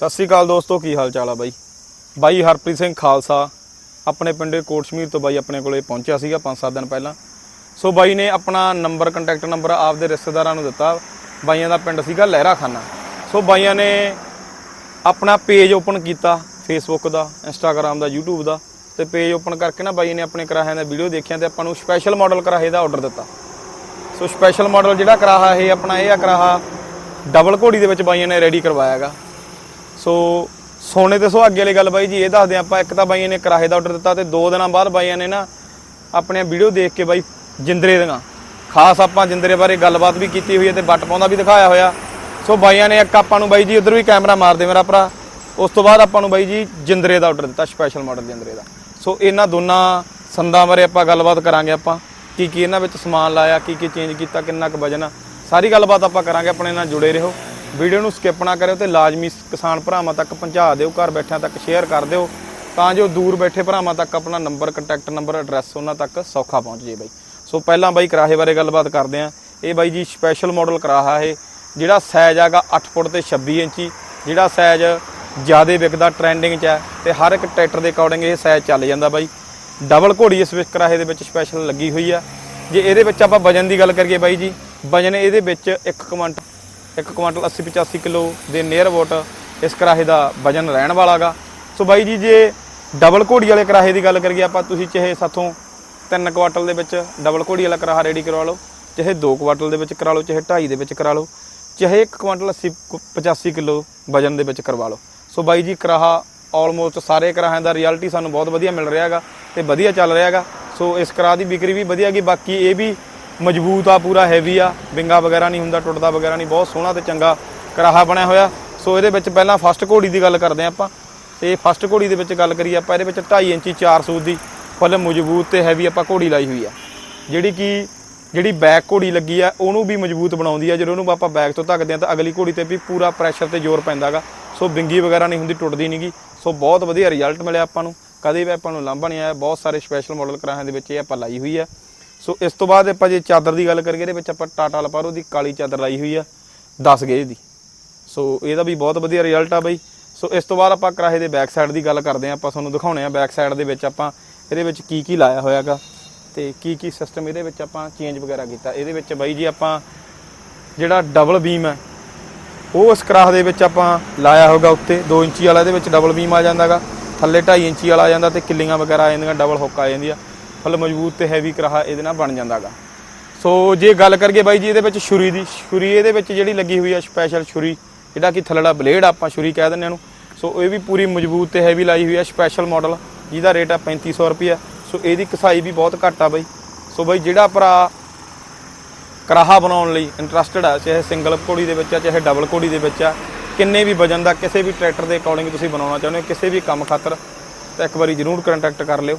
ਸਤਿ ਸ੍ਰੀ ਅਕਾਲ ਦੋਸਤੋ, ਕੀ ਹਾਲ ਚਾਲ ਆ ਬਾਈ? ਬਾਈ ਹਰਪ੍ਰੀਤ ਸਿੰਘ ਖਾਲਸਾ, ਆਪਣੇ ਪਿੰਡੇ ਕੋਟਸ਼ਮੀਰ ਤੋਂ ਬਾਈ ਆਪਣੇ ਕੋਲੇ ਪਹੁੰਚਿਆ ਸੀਗਾ 5-7 ਦਿਨ ਪਹਿਲਾਂ। ਸੋ ਬਾਈ ਨੇ ਆਪਣਾ ਨੰਬਰ ਕੰਟੈਕਟ ਨੰਬਰ ਆਪਦੇ ਰਿਸ਼ਤੇਦਾਰਾਂ ਨੂੰ ਦਿੱਤਾ, ਬਾਈਆਂ ਦਾ ਪਿੰਡ ਸੀਗਾ ਲਹਿਰਾ ਖਾਨਾ ਸੋ ਬਾਈਆਂ ਨੇ ਆਪਣਾ ਪੇਜ ਓਪਨ ਕੀਤਾ ਫੇਸਬੁੱਕ ਦਾ ਇੰਸਟਾਗ੍ਰam ਦਾ, YouTube ਦਾ, ਤੇ ਪੇਜ ਓਪਨ ਕਰਕੇ ਨਾ ਬਾਈ ਨੇ ਆਪਣੇ ਕਰਾਹਿਆਂ ਦਾ ਵੀਡੀਓ ਦੇਖਿਆ ਤੇ ਆਪਾਂ ਨੂੰ ਸਪੈਸ਼ਲ ਮਾਡਲ ਕਰਾਹੇ ਦਾ ਆਰਡਰ ਦਿੱਤਾ। ਸੋ ਸਪੈਸ਼ਲ ਮਾਡਲ ਜਿਹੜਾ ਕਰਾਹਾ ਇਹ ਆਪਣਾ, ਇਹ ਆ ਕਰਾਹਾ ਡਬਲ ਘੋੜੀ ਦੇ ਵਿੱਚ ਬਾਈਆਂ ਨੇ ਰੈਡੀ ਕਰਵਾਇਆਗਾ। ਸੋ ਸੋਨੇ ਤੇ ਸੁਹਾਗੇ ਵਾਲੀ ਗੱਲ ਬਾਈ ਜੀ, ਇਹ ਦੱਸਦੇ ਆਪਾਂ, ਇੱਕ ਤਾਂ ਬਾਈਆਂ ਨੇ ਕਿਰਾਏ ਦਾ ਆਰਡਰ ਦਿੱਤਾ ਤੇ ਦੋ ਦਿਨਾਂ ਬਾਅਦ ਬਾਈਆਂ ਨੇ ਨਾ ਆਪਣੇ ਵੀਡੀਓ ਦੇਖ ਕੇ ਬਾਈ ਜਿੰਦਰੇ ਦੀਆਂ। ਖਾਸ ਆਪਾਂ ਜਿੰਦਰੇ ਬਾਰੇ ਗੱਲਬਾਤ ਵੀ ਕੀਤੀ ਹੋਈ ਹੈ ਤੇ ਬੱਟ ਪਾਉਂਦਾ ਵੀ ਦਿਖਾਇਆ ਹੋਇਆ। ਸੋ ਬਾਈਆਂ ਨੇ ਇੱਕ ਆਪਾਂ ਨੂੰ ਬਾਈ ਜੀ ਉਧਰ ਵੀ ਕੈਮਰਾ ਮਾਰ ਦੇ ਮੇਰਾ ਭਰਾ। ਉਸ ਤੋਂ ਬਾਅਦ ਆਪਾਂ ਨੂੰ ਬਾਈ ਜੀ ਜਿੰਦਰੇ ਦਾ ਆਰਡਰ ਦਿੱਤਾ ਸਪੈਸ਼ਲ ਮਾਡਲ ਜਿੰਦਰੇ ਦਾ। ਸੋ ਇਹਨਾਂ ਦੋਨਾਂ ਸੰਦਾਂ ਬਾਰੇ ਆਪਾਂ ਗੱਲਬਾਤ ਕਰਾਂਗੇ ਆਪਾਂ। ਕੀ ਕੀ ਇਹਨਾਂ ਵਿੱਚ ਸਮਾਨ ਲਾਇਆ ਕੀ ਕੀ ਚੇਂਜ ਕੀਤਾ, ਕਿੰਨਾ ਕੁ ਵਜਨ ਸਾਰੀ ਗੱਲਬਾਤ ਆਪਾਂ ਕਰਾਂਗੇ, ਆਪਣੇ ਨਾਲ ਜੁੜੇ ਰਹੋ। ਵੀਡੀਓ ਨੂੰ ਸਕਿਪ ਨਾ ਕਰਿਓ ਤੇ ਲਾਜ਼ਮੀ ਕਿਸਾਨ ਭਰਾਵਾਂ ਤੱਕ ਪਹੁੰਚਾ ਦਿਓ, ਘਰ ਬੈਠਿਆਂ ਤੱਕ ਸ਼ੇਅਰ ਕਰ ਦਿਓ, ਤਾਂ ਜੋ ਦੂਰ ਬੈਠੇ ਭਰਾਵਾਂ ਤੱਕ ਆਪਣਾ ਨੰਬਰ ਕੰਟੈਕਟ ਨੰਬਰ ਐਡਰੈਸ ਉਹਨਾਂ ਤੱਕ ਸੌਖਾ ਪਹੁੰਚ ਜੇ ਬਾਈ। ਸੋ ਪਹਿਲਾਂ ਬਾਈ ਕਰਾਹੇ ਬਾਰੇ ਗੱਲਬਾਤ ਕਰਦੇ ਆਂ। ਇਹ ਬਾਈ ਜੀ ਸਪੈਸ਼ਲ ਮਾਡਲ ਕਰਾਹਾ ਇਹ, ਜਿਹੜਾ ਸਾਈਜ਼ ਹੈਗਾ 8 ਫੁੱਟ ਤੇ 26 ਇੰਚੀ, ਜਿਹੜਾ ਸਾਈਜ਼ ਜ਼ਿਆਦਾ ਵਿਕਦਾ ਟ੍ਰੈਂਡਿੰਗ 'ਚ ਹੈ ਤੇ ਹਰ ਇੱਕ ਟਰੈਕਟਰ ਦੇ ਅਕੋਰਡਿੰਗ ਇਹ ਸਾਈਜ਼ ਚੱਲ ਜਾਂਦਾ ਬਾਈ। ਡਬਲ ਘੋੜੀ ਇਸ ਵਿੱਚ ਕਰਾਹੇ ਦੇ ਵਿੱਚ ਸਪੈਸ਼ਲ ਲੱਗੀ ਹੋਈ ਆ। ਜੇ ਇਹਦੇ ਵਿੱਚ ਆਪਾਂ ਵਜਨ ਦੀ ਗੱਲ ਕਰੀਏ ਬਾਈ ਜੀ, ਵਜਨ ਇਹਦੇ ਵਿੱਚ 1 ਕੁਇੰਟਲ 1 ਕੁਇੰਟਲ 80 85 ਕਿਲੋ ਦੇ ਨੀਅਰ ਅਬਾਊਟ ਇਸ ਕਰਾਹੇ ਦਾ ਵਜਨ ਰਹਿਣ ਵਾਲਾਗਾ। ਸੋ ਬਾਈ ਜੀ, ਜੇ ਡਬਲ ਘੋੜੀ ਵਾਲੇ ਕਰਾਹੇ ਦੀ ਗੱਲ ਕਰੀਏ ਆਪਾਂ, ਤੁਸੀਂ ਚਾਹੇ ਸਾਥੋਂ 3 ਕੁਆਟਲ ਦੇ ਵਿੱਚ ਡਬਲ ਘੋੜੀ ਵਾਲਾ ਕਰਾਹਾ ਰੈਡੀ ਕਰਵਾ ਲਓ, ਚਾਹੇ 2 ਕੁਆਟਲ ਦੇ ਵਿੱਚ ਕਰਾ ਲਓ, ਚਾਹੇ 2.5 ਦੇ ਵਿੱਚ ਕਰਾ ਲਓ, ਚਾਹੇ 1 ਕੁਇੰਟਲ 80 ਕੁ- 85 ਕਿਲੋ ਵਜਨ ਦੇ ਵਿੱਚ ਕਰਵਾ ਲਓ। ਸੋ ਬਾਈ ਜੀ, ਕਰਾਹਾ ਆਲਮੋਸਟ ਸਾਰੇ ਕਰਾਹਾਂ ਦਾ ਰਿਐਲਿਟੀ ਸਾਨੂੰ ਬਹੁਤ ਵਧੀਆ ਮਿਲ ਰਿਹਾ ਹੈਗਾ ਤੇ ਵਧੀਆ ਚੱਲ ਰਿਹਾ ਹੈਗਾ ਸੋ ਇਸ ਕਰਾਹ ਦੀ ਵਿਕਰੀ ਵੀ ਵਧੀਆ ਗਈ ਬਾਕੀ ਇਹ ਵੀ ਮਜ਼ਬੂਤ ਆ, ਪੂਰਾ ਹੈਵੀ ਆ। ਵਿੰਗਾ ਵਗੈਰਾ ਨਹੀਂ ਹੁੰਦਾ, ਟੁੱਟਦਾ ਵਗੈਰਾ ਨਹੀਂ, ਬਹੁਤ ਸੋਹਣਾ ਤੇ ਚੰਗਾ ਕਰਾਹਾ ਬਣਿਆ ਹੋਇਆ। ਸੋ ਇਹਦੇ ਵਿੱਚ ਪਹਿਲਾਂ ਫਸਟ ਘੋੜੀ ਦੀ ਗੱਲ ਕਰਦੇ ਹਾਂ ਆਪਾਂ। ਤੇ ਫਸਟ ਘੋੜੀ ਦੇ ਵਿੱਚ ਗੱਲ ਕਰੀਏ ਆਪਾਂ, ਇਹਦੇ ਵਿੱਚ 2.5 ਇੰਚੀ 4 ਸੂਤ ਦੀ ਫੁੱਲ ਮਜ਼ਬੂਤ ਤੇ ਹੈਵੀ ਆਪਾਂ ਘੋੜੀ ਲਾਈ ਹੋਈ ਆ। ਜਿਹੜੀ ਕਿ, ਜਿਹੜੀ ਬੈਕ ਘੋੜੀ ਲੱਗੀ ਆ, ਉਹਨੂੰ ਵੀ ਮਜ਼ਬੂਤ ਬਣਾਉਂਦੀ ਆ। ਜਦੋਂ ਉਹਨੂੰ ਆਪਾਂ ਬੈਕ ਤੋਂ ਧੱਕਦੇ ਆ ਤਾਂ ਅਗਲੀ ਘੋੜੀ ਤੇ ਵੀ ਪੂਰਾ ਪ੍ਰੈਸ਼ਰ ਤੇ ਜ਼ੋਰ ਪੈਂਦਾਗਾ। ਸੋ ਬਿੰਗੀ ਵਗੈਰਾ ਨਹੀਂ ਹੁੰਦੀ, ਟੁੱਟਦੀ ਨਹੀਂਗੀ ਸੋ ਬਹੁਤ ਵਧੀਆ ਰਿਜ਼ਲਟ ਮਿਲਿਆ ਆਪਾਂ ਨੂੰ। ਕਦੇ ਵੀ ਆਪਾਂ ਨੂੰ ਲਾਂਭਾ ਨਹੀਂ ਆਇਆ ਬਹੁਤ ਸਾਰੇ ਸਪੈਸ਼ਲ ਮਾਡਲ ਕਰਾਹਾਂ ਦੇ ਵਿੱਚ ਇਹ ਆਪਾਂ ਲਾਈ ਹੋਈ ਆ। ਸੋ ਇਸ ਤੋਂ ਬਾਅਦ ਆਪਾਂ ਜੇ ਚਾਦਰ ਦੀ ਗੱਲ ਕਰੀਏ, ਇਹਦੇ ਵਿੱਚ ਆਪਾਂ ਟਾਟਾ ਲਪਾਰੋ ਦੀ ਕਾਲੀ ਚਾਦਰ ਲਾਈ ਹੋਈ ਆ 10 ਗੇਜ ਦੀ। ਸੋ ਇਹਦਾ ਵੀ ਬਹੁਤ ਵਧੀਆ ਰਿਜ਼ਲਟ ਆ ਬਈ। ਸੋ ਇਸ ਤੋਂ ਬਾਅਦ ਆਪਾਂ ਕਰਾਹੇ ਦੇ ਬੈਕ ਸਾਈਡ ਦੀ ਗੱਲ ਕਰਦੇ ਆ, ਆਪਾਂ ਤੁਹਾਨੂੰ ਦਿਖਾਉਣੇ ਆ ਬੈਕ ਸਾਈਡ ਦੇ ਵਿੱਚ ਆਪਾਂ ਇਹਦੇ ਵਿੱਚ ਕੀ ਕੀ ਲਾਇਆ ਹੋਇਆਗਾ ਤੇ ਕੀ ਕੀ ਸਿਸਟਮ ਇਹਦੇ ਵਿੱਚ ਆਪਾਂ ਚੇਂਜ ਵਗੈਰਾ ਕੀਤਾ। ਇਹਦੇ ਵਿੱਚ ਬਾਈ ਜੀ ਆਪਾਂ ਜਿਹੜਾ ਡਬਲ ਬੀਮ ਹੈ ਉਹ ਇਸ ਕਰਾਹ ਦੇ ਵਿੱਚ ਆਪਾਂ ਲਾਇਆ ਹੋਗਾ ਉੱਤੇ। 2 ਇੰਚੀ ਵਾਲਾ ਇਹਦੇ ਵਿੱਚ ਡਬਲ ਬੀਮ ਆ ਜਾਂਦਾਗਾ ਥੱਲੇ 2.5 ਇੰਚੀ ਵਾਲਾ ਆ ਜਾਂਦਾ ਤੇ ਕਿੱਲੀਆਂ ਵਗੈਰਾ ਆ ਜਾਂਦੀਆਂ ਡਬਲ ਹੁੱਕ ਆ ਜਾਂਦੀ ਆ। ਫਲ ਮਜ਼ਬੂਤ ਤੇ ਹੈਵੀ ਕਰਾਹਾ ਇਹਦੇ ਨਾਲ ਬਣ ਜਾਂਦਾਗਾ। ਸੋ ਜੇ ਗੱਲ ਕਰੀਏ ਬਾਈ ਜੀ ਇਹਦੇ ਵਿੱਚ ਛੁਰੀ ਦੀ, ਛੁਰੀ ਇਹਦੇ ਵਿੱਚ ਜਿਹੜੀ ਲੱਗੀ ਹੋਈ ਆ ਸਪੈਸ਼ਲ ਛੁਰੀ, ਜਿਹੜਾ ਕਿ ਥੱਲੜਾ ਬਲੇਡ ਆਪਾਂ ਛੁਰੀ ਕਹਿ ਦਿੰਦੇ ਇਹਨੂੰ। ਸੋ ਇਹ ਵੀ ਪੂਰੀ ਮਜ਼ਬੂਤ ਤੇ ਹੈਵੀ ਲਾਈ ਹੋਈ ਆ ਸਪੈਸ਼ਲ ਮਾਡਲ ਜਿਹਦਾ ਰੇਟ ਆ 3500 ਰੁਪਿਆ ਸੋ ਇਹਦੀ ਕਸਾਈ ਵੀ ਬਹੁਤ ਘੱਟ ਆ ਬਾਈ। ਸੋ ਬਾਈ ਜਿਹੜਾ ਭਰਾ ਕਰਾਹਾ ਬਣਾਉਣ ਲਈ ਇੰਟਰਸਟਿਡ ਆ, ਚਾਹੇ ਸਿੰਗਲ ਘੋੜੀ ਦੇ ਵਿੱਚ ਆ, ਚਾਹੇ ਡਬਲ ਘੋੜੀ ਦੇ ਵਿੱਚ ਆ, ਕਿੰਨੇ ਵੀ ਵਜਨ ਦਾ ਕਿਸੇ ਵੀ ਟਰੈਕਟਰ ਦੇ ਅਕੋਰਡਿੰਗ ਤੁਸੀਂ ਬਣਾਉਣਾ ਚਾਹੁੰਦੇ ਹੋ, ਕਿਸੇ ਵੀ ਕੰਮ ਖਾਤਰ, ਤਾਂ ਇੱਕ ਵਾਰੀ ਜ਼ਰੂਰ ਕੰਟੈਕਟ ਕਰ ਲਿਓ।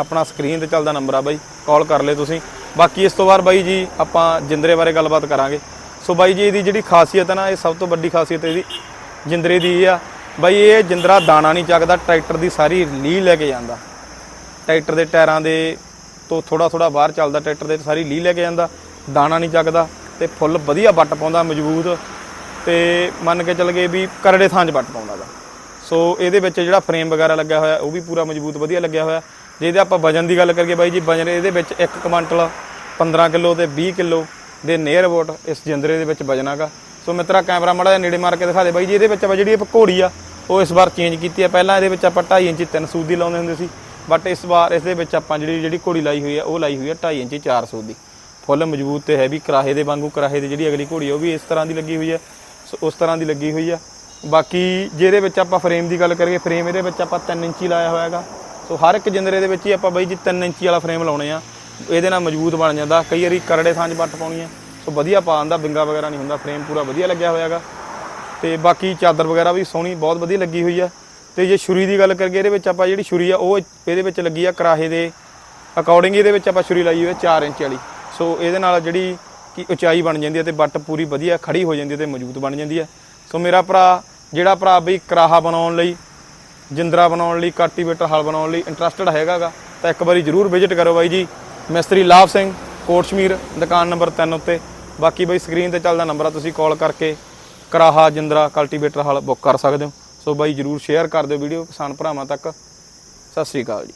ਆਪਣਾ ਸਕਰੀਨ ਤੇ ਚੱਲਦਾ ਨੰਬਰ ਆ ਬਾਈ ਕਾਲ ਕਰ ਲਿਓ ਤੁਸੀਂ। ਬਾਕੀ ਇਸ ਤੋਂ ਬਾਅਦ ਬਾਈ ਜੀ ਆਪਾਂ ਜਿੰਦਰੇ ਬਾਰੇ ਗੱਲਬਾਤ ਕਰਾਂਗੇ। ਸੋ ਬਾਈ ਜੀ ਇਹਦੀ ਜਿਹੜੀ ਖਾਸੀਅਤ ਹੈ ਨਾ, ਇਹ ਸਭ ਤੋਂ ਵੱਡੀ ਖਾਸੀਅਤ ਇਹਦੀ ਜਿੰਦਰੇ ਦੀ ਇਹ ਆ। ਬਾਈ ਇਹ ਜਿੰਦਰਾ ਦਾਣਾ ਨਹੀਂ ਚੱਕਦਾ, ਟਰੈਕਟਰ ਦੀ ਸਾਰੀ ਲੀਹ ਲੈ ਕੇ ਜਾਂਦਾ। ਟਰੈਕਟਰ ਦੇ ਟਾਇਰਾਂ ਦੇ ਤੋਂ ਥੋੜਾ ਥੋੜਾ ਬਾਹਰ ਚੱਲਦਾ, ਟਰੈਕਟਰ ਦੇ ਸਾਰੀ ਲੀਹ ਲੈ ਕੇ ਜਾਂਦਾ, ਦਾਣਾ ਨਹੀਂ ਚੱਕਦਾ ਤੇ ਫੁੱਲ ਵਧੀਆ ਵੱਟ ਪਾਉਂਦਾ, ਮਜ਼ਬੂਤ ਤੇ ਮੰਨ ਕੇ ਚੱਲ ਗਏ ਵੀ ਕਰੜੇ ਥਾਂ 'ਚ ਵੱਟ ਪਾਉਂਦਾ ਗਾ। ਸੋ ਇਹਦੇ ਵਿੱਚ ਜਿਹੜਾ ਫਰੇਮ ਵਗੈਰਾ ਲੱਗਿਆ ਹੋਇਆ, ਉਹ ਵੀ ਪੂਰਾ ਮਜ਼ਬੂਤ ਵਧੀਆ ਲੱਗਿਆ ਹੋਇਆ। ਜੇ ਇਹਦੇ ਆਪਾਂ ਵਜਨ ਦੀ ਗੱਲ ਕਰੀਏ ਬਾਈ ਜੀ, ਵਜਨ ਇਹਦੇ ਵਿੱਚ 1 ਕੁਇੰਟਲ 15 ਕਿਲੋ ਤੇ 20 ਕਿਲੋ ਦੇ ਨੀਅਰ ਅਬਾਊਟ ਇਸ ਜਿੰਦਰੇ ਦੇ ਵਿੱਚ ਵਜਨ ਹੈਗਾ। ਸੋ ਮਿੱਤਰਾ, ਕੈਮਰਾ ਮੜਾ ਜਿਹਾ ਨੇੜੇ ਮਾਰ ਕੇ ਦਿਖਾ ਦੇ ਬਾਈ ਜੀ, ਇਹਦੇ ਵਿੱਚ ਆਪਾਂ ਜਿਹੜੀ ਇਹ ਘੋੜੀ ਆ, ਉਹ ਇਸ ਵਾਰ ਚੇਂਜ ਕੀਤੀ ਆ। ਪਹਿਲਾਂ ਇਹਦੇ ਵਿੱਚ ਆਪਾਂ 2.5 ਇੰਚੀ 3 ਸੂਤ ਦੀ ਲਾਉਂਦੇ ਹੁੰਦੇ ਸੀ ਬਟ ਇਸ ਵਾਰ ਇਸ ਦੇ ਵਿੱਚ ਆਪਾਂ ਜਿਹੜੀ ਜਿਹੜੀ ਘੋੜੀ ਲਾਈ ਹੋਈ ਆ, ਉਹ ਲਾਈ ਹੋਈ ਆ 2.5 ਇੰਚੀ 4 ਸੂਤ ਦੀ। ਫੁੱਲ ਮਜ਼ਬੂਤ ਤੇ ਹੈਵੀ, ਕਰਾਹੇ ਦੇ ਵਾਂਗੂ ਕਰਾਹੇ ਦੀ ਜਿਹੜੀ ਅਗਲੀ ਘੋੜੀ ਆ, ਉਹ ਵੀ ਇਸ ਤਰ੍ਹਾਂ ਦੀ ਲੱਗੀ ਹੋਈ ਆ। ਸੋ ਉਸ ਤਰ੍ਹਾਂ ਦੀ ਲੱਗੀ ਹੋਈ ਆ। ਬਾਕੀ ਜਿਹਦੇ ਵਿੱਚ ਆਪਾਂ ਫਰੇਮ ਦੀ ਗੱਲ ਕਰੀਏ ਫਰੇਮ ਇਹਦੇ ਵਿੱਚ ਆਪਾਂ 3 ਇੰਚੀ ਲਾਇਆ ਹੋਇਆ ਹੈਗਾ। ਸੋ ਹਰ ਇੱਕ ਜਿੰਦਰੇ ਦੇ ਵਿੱਚ ਹੀ ਆਪਾਂ ਬਾਈ ਜੀ 3 ਇੰਚੀ ਵਾਲਾ ਫਰੇਮ ਲਾਉਣੇ ਆ। ਇਹਦੇ ਨਾਲ ਮਜ਼ਬੂਤ ਬਣ ਜਾਂਦਾ। ਕਈ ਵਾਰੀ ਕਰੜੇ ਥਾਂ 'ਚ ਵੱਟ ਪਾਉਣੀ ਆ। ਸੋ ਵਧੀਆ ਪਾ ਆਂਦਾ ਬਿੰਗਾ ਵਗੈਰਾ ਨਹੀਂ ਹੁੰਦਾ। ਫਰੇਮ ਪੂਰਾ ਵਧੀਆ ਲੱਗਿਆ ਹੋਇਆ ਹੈਗਾ ਤੇ ਬਾਕੀ ਚਾਦਰ ਵਗੈਰਾ ਵੀ ਸੋਹਣੀ, ਬਹੁਤ ਵਧੀਆ ਲੱਗੀ ਹੋਈ ਆ। ਤੇ ਜੇ ਛੁਰੀ ਦੀ ਗੱਲ ਕਰੀਏ, ਇਹਦੇ ਵਿੱਚ ਆਪਾਂ ਜਿਹੜੀ ਛੁਰੀ ਆ, ਉਹ ਇਹਦੇ ਵਿੱਚ ਲੱਗੀ ਆ ਕਰਾਹੇ ਦੇ। ਅਕੋਰਡਿੰਗ ਇਹਦੇ ਵਿੱਚ ਆਪਾਂ ਛੁਰੀ ਲਾਈ ਹੋਈ ਹੈ 4 ਇੰਚ ਵਾਲੀ। ਸੋ ਇਹਦੇ ਨਾਲ ਜਿਹੜੀ ਕਿ ਉਚਾਈ ਬਣ ਜਾਂਦੀ ਹੈ ਤੇ ਬੱਟ ਪੂਰੀ ਵਧੀਆ ਖੜੀ ਹੋ ਜਾਂਦੀ ਹੈ ਤੇ ਮਜ਼ਬੂਤ ਬਣ ਜਾਂਦੀ ਹੈ ਸੋ ਮੇਰਾ ਭਰਾ, ਜਿਹੜਾ ਭਰਾ ਬਈ ਕਰਾਹਾ ਬਣਾਉਣ ਲਈ ਜਿੰਦਰਾ ਬਣਾਉਣ ਲਈ ਕਲਟੀਵੇਟਰ ਹਲ ਬਣਾਉਣ ਲਈ ਇੰਟਰਸਟਿਡ ਹੈਗਾਗਾ। ਤਾਂ ਇੱਕ ਵਾਰੀ ਜਰੂਰ ਵਿਜ਼ਿਟ ਕਰੋ ਬਾਈ ਜੀ। ਮਿਸਤਰੀ ਲਾਭ ਸਿੰਘ, ਕੋਟਸ਼ਮੀਰ, ਦੁਕਾਨ ਨੰਬਰ 3 ਉੱਤੇ। ਬਾਕੀ ਬਾਈ ਸਕਰੀਨ ਤੇ ਚੱਲਦਾ ਨੰਬਰ ਆ, ਤੁਸੀਂ ਕਾਲ ਕਰਕੇ ਕਰਾਹਾ, ਜਿੰਦਰਾ ਕਲਟੀਵੇਟਰ ਹਲ ਬੁੱਕ ਕਰ ਸਕਦੇ ਹੋ। ਸੋ ਬਾਈ ਜਰੂਰ ਸ਼ੇਅਰ ਕਰ ਦਿਓ ਵੀਡੀਓ ਕਿਸਾਨ ਭਰਾਵਾਂ ਤੱਕ। ਸਤਿ ਸ੍ਰੀ ਅਕਾਲ ਜੀ।